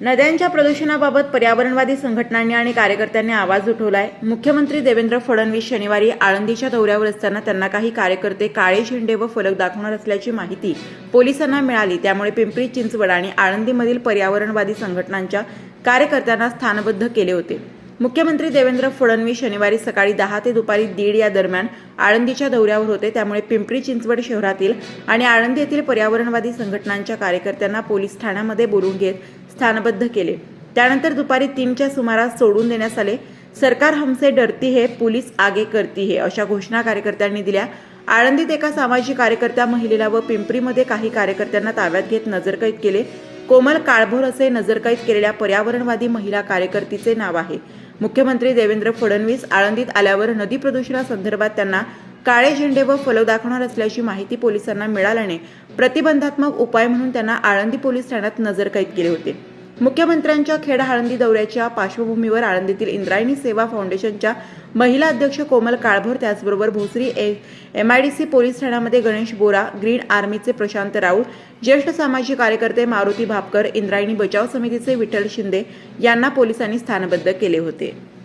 नद्यांच्या प्रदूषणाबाबत पर्यावरणवादी संघटनांनी आणि कार्यकर्त्यांनी आवाज उठवलाय. मुख्यमंत्री देवेंद्र फडणवीस शनिवारी आळंदीच्या दौऱ्यावर असताना त्यांना काही कार्यकर्ते काळे झेंडे व फलक दाखवणार असल्याची माहिती पोलिसांना मिळाली. त्यामुळे पिंपरी चिंचवड आणि आळंदीमधील पर्यावरणवादी संघटनांच्या कार्यकर्त्यांना स्थानबद्ध केले होते. मुख्यमंत्री देवेंद्र फडणवीस शनिवारी सकाळी दहा ते दुपारी दीड या दरम्यान आळंदीच्या दौऱ्यावर होते. त्यामुळे पिंपरी चिंचवड शहरातील आणि आळंदी येथील पर्यावरणवादी संघटनांच्या कार्यकर्त्यांना पोलीस ठाण्यामध्ये बोलून घेत स्थानबद्ध केले. त्यानंतर दुपारी तीनच्या सुमारास सोडून देण्यात आले. सरकार हमसे डरती है पोलीस आगे करती है अशा घोषणा कार्यकर्त्यांनी दिल्या. आळंदीत एका सामाजिक कार्यकर्त्या महिलेला व पिंपरीमध्ये काही कार्यकर्त्यांना ताब्यात घेत नजरकैद केले. कोमल काळभोर असे नजरकैद केलेल्या पर्यावरणवादी महिला कार्यकर्तीचे नाव आहे. मुख्यमंत्री देवेंद्र फडणवीस आळंदीत आल्यावर नदी प्रदूषणासंदर्भात त्यांना काळे झेंडे व फलक दाखवणार असल्याची माहिती पोलिसांना मिळाल्याने प्रतिबंधात्मक उपाय म्हणून त्यांना आळंदी पोलीस ठाण्यात नजरकैद केले होते. मुख्यमंत्र्यांच्या खेड आळंदी दौऱ्याच्या पार्श्वभूमीवर आळंदीतील इंद्रायणी सेवा फाउंडेशनच्या महिला अध्यक्ष कोमल काळभोर त्याचबरोबर भोसरी सी पोलीस ठाण्यामध्ये गणेश बोरा ग्रीन आर्मीचे प्रशांत राऊळ ज्येष्ठ सामाजिक कार्यकर्ते मारुती भापकर इंद्रायणी बचाव समितीचे विठ्ठल शिंदे यांना पोलिसांनी स्थानबद्ध केले होते.